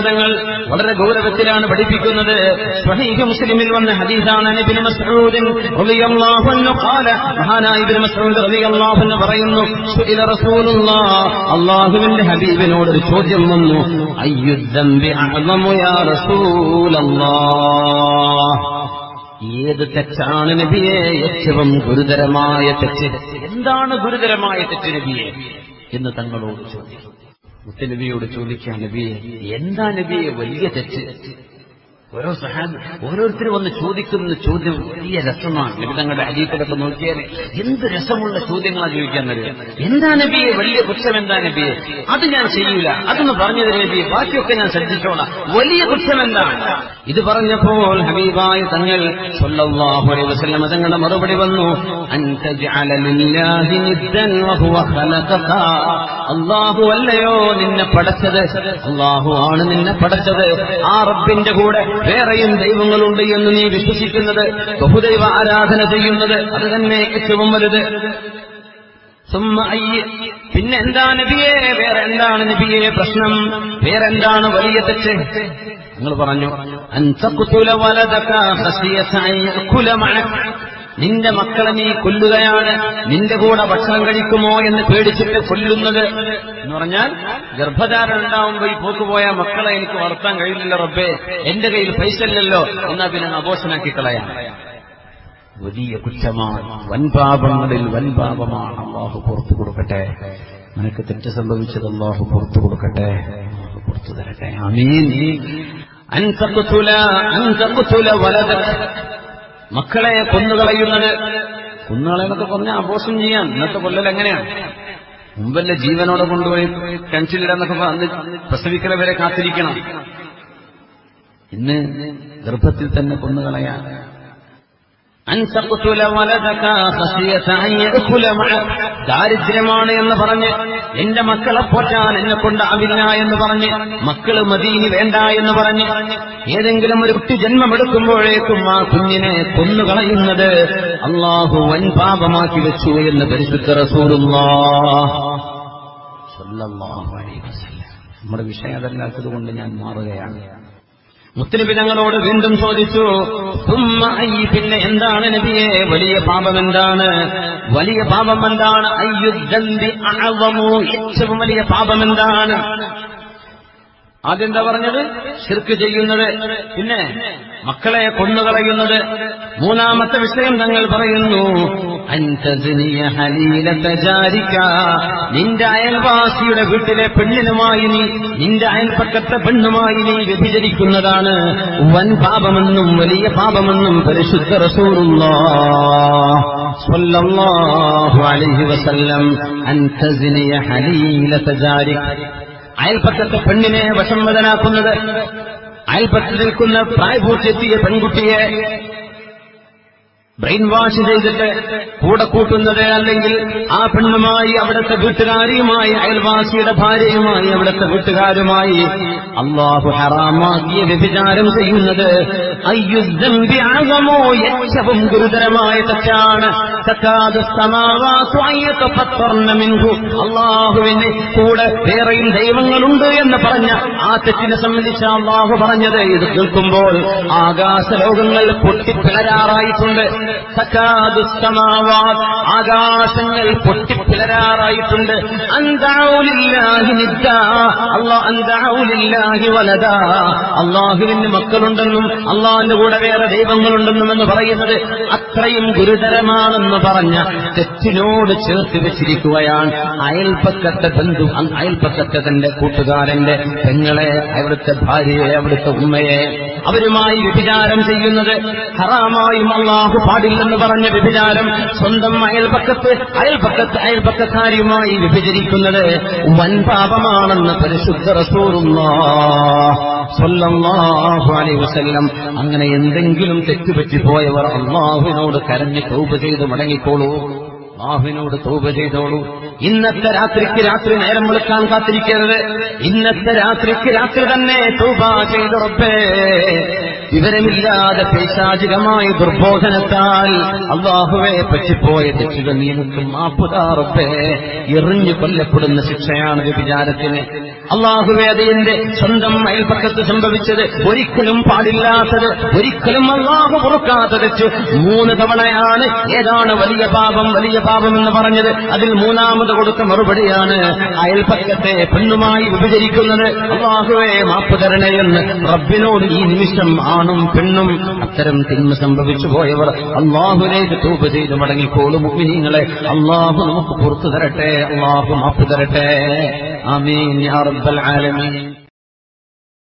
തങ്ങൾ വളരെ ഗൗരവത്തിലാണ് പഠിപ്പിക്കുന്നത്. മുസ്ലിമിൽ വന്ന ഹദീസാണ് പറയുന്നു അള്ളാഹുവിന്റെ ഹബീബിനോട് ഒരു ചോദ്യം വന്നു ഏത് തെറ്റാണ് നബിയെ ഏറ്റവും ഗുരുതരമായ തെറ്റ്? എന്താണ് ഗുരുതരമായ തെറ്റ് നബിയെ എന്ന് തങ്ങളോട് ചോദിക്കും മുത്തനബിയോട് ചോദിക്കാൻ നബിയെ എന്താ നബിയെ വലിയ തെറ്റ്? ഓരോ സഹാബി ഓരോരുത്തരും വന്ന് ചോദിക്കുന്ന ചോദ്യം വലിയ രസമാണ്. നബി തങ്ങളുടെ അജീക്കലൊക്കെ നോക്കിയാൽ എന്ത് രസമുള്ള ചോദ്യങ്ങളാണ് ചോദിക്കാൻ നബിയെ എന്താ നബിയെ വലിയ കുറ്റം? എന്താ നബിയെ? അത് ഞാൻ ചെയ്യൂല. അതൊന്ന് പറഞ്ഞു തരും നബിയെ ബാക്കിയൊക്കെ ഞാൻ ശ്രദ്ധിച്ചോളാം. വലിയ കുറ്റം എന്താണ് ഇത് പറഞ്ഞപ്പോൾ ഹബീബായ തങ്ങൾ അലൈഹി വസല്ലം തങ്ങളുടെ മറുപടി വന്നു വഹുവ അല്ലാഹു അല്ലയോ നിന്നെ പടച്ചത്? അള്ളാഹു ആണ് നിന്നെ പടച്ചത്. ആ റബ്ബിന്റെ കൂടെ വേറെയും ദൈവങ്ങളുണ്ട് എന്ന് നീ വിശ്വസിക്കുന്നത് ബഹുദൈവ ആരാധന ചെയ്യുന്നത് അത് തന്നെ ഏറ്റവും വലുത്. പിന്നെ എന്താ നബിയെ? വേറെ എന്താണ് നബിയെ പ്രശ്നം? വേറെന്താണ് വലിയ തെറ്റ്? നിങ്ങൾ പറഞ്ഞു അൻതഖ്തുല വലദക നിന്റെ മക്കളെ നീ കൊല്ലുകയാണ്. നിന്റെ കൂടെ ഭക്ഷണം കഴിക്കുമോ എന്ന് പേടിച്ചിട്ട് കൊല്ലുന്നത് എന്ന് പറഞ്ഞാൽ ഗർഭധാരണം ഉണ്ടാവുമ്പോ ഈ പോക്കുപോയ മക്കളെ എനിക്ക് വളർത്താൻ കഴിയില്ലല്ലോ റബ്ബേ. എന്റെ കയ്യിൽ പൈസ ഇല്ലല്ലോ. എന്നാ പിന്നെ അപോഷനാക്കി കളയാം. വലിയ കുറ്റമാണ്. വൻപാപങ്ങളിൽ വൻപാപമാണ് അള്ളാഹു പുറത്തു കൊടുക്കട്ടെ. നിനക്ക് തെറ്റ് സംഭവിച്ചത് അള്ളാഹു പുറത്തു കൊടുക്കട്ടെ. പുറത്തു തരട്ടെ. അമീൻ അൻ തഖ്തുല അൻ തഖ്തുല വലദക. മക്കളെ കൊന്നുകളയുന്നത്. കൊന്നുകളയെന്നൊക്കെ പറഞ്ഞാൽ ആഘോഷം ചെയ്യാൻ. ഇന്നത്തെ കൊല്ലൽ എങ്ങനെയാണ് മുമ്പല്ലേ ജീവനോടെ കൊണ്ടുപോയി കിണറ്റിലിടാന്നൊക്കെ അന്ന് പ്രസവിക്കുന്ന വരെ കാത്തിരിക്കണം. ഇന്ന് ഗർഭത്തിൽ തന്നെ കൊന്നുകളയാൻ അൻ തഖ്തുല വലദക ഖശിയത അൻ യഅകുല മഅക ദാരിദ്ര്യമാണ് എന്ന് പറഞ്ഞ് എന്റെ മക്കളെ പോറ്റാൻ എന്നെ കൊണ്ടാവില്ല എന്ന് പറഞ്ഞ് മക്കൾ മദീനി വേണ്ട എന്ന് പറഞ്ഞ് ഏതെങ്കിലും ഒരു കുട്ടി ജന്മമെടുക്കുമ്പോഴേക്കും ആ കുഞ്ഞിനെ കൊന്നുകളയുന്നത് അള്ളാഹു വൻ പാപമാക്കി വെച്ചു എന്ന് പരിശുദ്ധ നമ്മുടെ വിഷയം അതല്ലാത്തത് കൊണ്ട് ഞാൻ മാറുകയാണ്. മുത്തലിബി വീണ്ടും ചോദിച്ചു "സുമ്മ അയ്യി പിന്നെ എന്താണ് നബിയെ? വലിയ പാപം എന്താണ്? വലിയ പാപം എന്താണ്? അയ്യുദ്ധന്തി അണവമോ ഏറ്റവും വലിയ പാപം എന്താണ്? ആദ്യം പറഞ്ഞത്? ശിർക്ക് ചെയ്യുന്നത്. പിന്നെ മക്കളെ കൊന്നുകളയുന്നത്. മൂന്നാമത്തെ വിഷയം തങ്ങൾ പറയുന്നു. നിന്റെ അയൽവാസിയുടെ വീട്ടിലെ പെണ്ണിനുമായി നീ നിന്റെ അയൽപ്പക്കത്തെ പെണ്ണുമായി നീ വ്യഭിചരിക്കുന്നതാണ്. വൻ പാപമെന്നും വലിയ പാപമെന്നും പരിശുദ്ധ റസൂറുള്ള വസല്ലം. അയൽപ്പക്കത്തെ പെണ്ണിനെ വശംവദനാക്കുന്നത് അയൽപ്പക്കത്ത് നിൽക്കുന്ന പ്രായപൂർത്തിയെത്തിയ പെൺകുട്ടിയെ ബ്രെയിൻ വാഷ് ചെയ്തിട്ട് കൂടെ കൂട്ടുന്നത് അല്ലെങ്കിൽ ആ പെണ്ണുമായി അവിടുത്തെ വീട്ടുകാരിയുമായി അയൽവാസിയുടെ ഭാര്യയുമായി അവിടുത്തെ വീട്ടുകാരുമായി അള്ളാഹു ഹറാമാക്കിയ വ്യഭിചാരം ചെയ്യുന്നത് അയ്യുദ്ധമോ ഏറ്റവും ഗുരുതരമായ തെറ്റാണ്. അള്ളാഹുവിന് കൂടെ വേറെയും ദൈവങ്ങളുണ്ട് എന്ന് പറഞ്ഞ ആ തെറ്റിനെ സംബന്ധിച്ച് അള്ളാഹു പറഞ്ഞത് ഇത് കേൾക്കുമ്പോൾ ആകാശ ലോകങ്ങൾ പൊട്ടിപ്പിളരാറായിട്ടുണ്ട്. സമാവാത് ആകാശങ്ങൾ പൊട്ടിപ്പിളരാറായിട്ടുണ്ട്. അന്താവുലില്ലാഹി നിദ്ദാ അല്ലാ അന്താവുലില്ലാഹി വലദാ. അള്ളാഹുവിന് മക്കളുണ്ടെന്നും അള്ളാഹിന്റെ കൂടെ വേറെ ദൈവങ്ങളുണ്ടെന്നും എന്ന് പറയുന്നത് അത്രയും ഗുരുതരമാണെന്ന് പറഞ്ഞ തെറ്റിനോട് ചേർത്ത് വെച്ചിരിക്കുകയാണ് അയൽപ്പക്കത്തെ ബന്ധു അയൽപ്പക്കത്തെ തന്റെ കൂട്ടുകാരന്റെ പെങ്ങളെ അവിടുത്തെ ഭാര്യയെ അവിടുത്തെ ഉമ്മയെ. അവരുമായി വ്യഭിചാരം ചെയ്യുന്നത് ഹറാമായും അള്ളാഹു പാടില്ലെന്ന് പറഞ്ഞ വ്യഭിചാരം സ്വന്തം അയൽപക്കത്ത് അയൽപക്കത്ത് അയൽപക്കക്കാരിയുമായി വിഭജിക്കുന്നത് വൻ പാപമാണെന്ന് പരിശുദ്ധ വസല്ലം. അങ്ങനെ എന്തെങ്കിലും തെറ്റുപറ്റി പോയവർ അള്ളാഹുവിനോട് കരഞ്ഞ് തൗബ ചെയ്ത് മടങ്ങിക്കോളൂ. അള്ളാഹുവിനോട് തോപ ചെയ്തോളൂ. ഇന്നത്തെ രാത്രിക്ക് രാത്രി നേരം വിളിക്കാൻ കാത്തിരിക്കരുത്. ഇന്നത്തെ രാത്രിക്ക് രാത്രി തന്നെ തോപ ചെയ്തുറപ്പേ വിവരമില്ലാതെ പേശാചികമായി ദുർബോധനത്താൽ അള്ളാഹുവെ പറ്റിപ്പോയ തെറ്റുകൾ നീ എനിക്ക് മാപ്പുതാറപ്പേ എറിഞ്ഞു കൊല്ലപ്പെടുന്ന ശിക്ഷയാണ് വിചാരത്തിന് അള്ളാഹുവെ അത് എന്റെ സ്വന്തം അയൽപക്കത്ത് സംഭവിച്ചത് ഒരിക്കലും പാടില്ലാത്തത് ഒരിക്കലും അള്ളാഹു പൊറുക്കാത്ത തെറ്റ് മൂന്ന് തവണയാണ് ഏതാണ് വലിയ പാപം വലിയ പാപം എന്ന് പറഞ്ഞത് അതിൽ മൂന്നാമത് കൊടുത്ത മറുപടിയാണ് അയൽപക്കത്തെ പെണ്ണുമായി വിഭജിക്കുന്നത്. അള്ളാഹുവെ മാപ്പ് തരണയെന്ന് റബ്ബിനോട് ഈ നിമിഷം ആണും പെണ്ണും അത്തരം തിന്മ സംഭവിച്ചു പോയവർ അള്ളാഹുലേക്ക് തൂപ ചെയ്ത് മടങ്ങിക്കോളും മുഗ്മിനീങ്ങളെ അള്ളാഹു നമുക്ക് പുറത്തു തരട്ടെ അള്ളാഹു മാപ്പ് തരട്ടെ. ആമീൻ ആലമീൻ.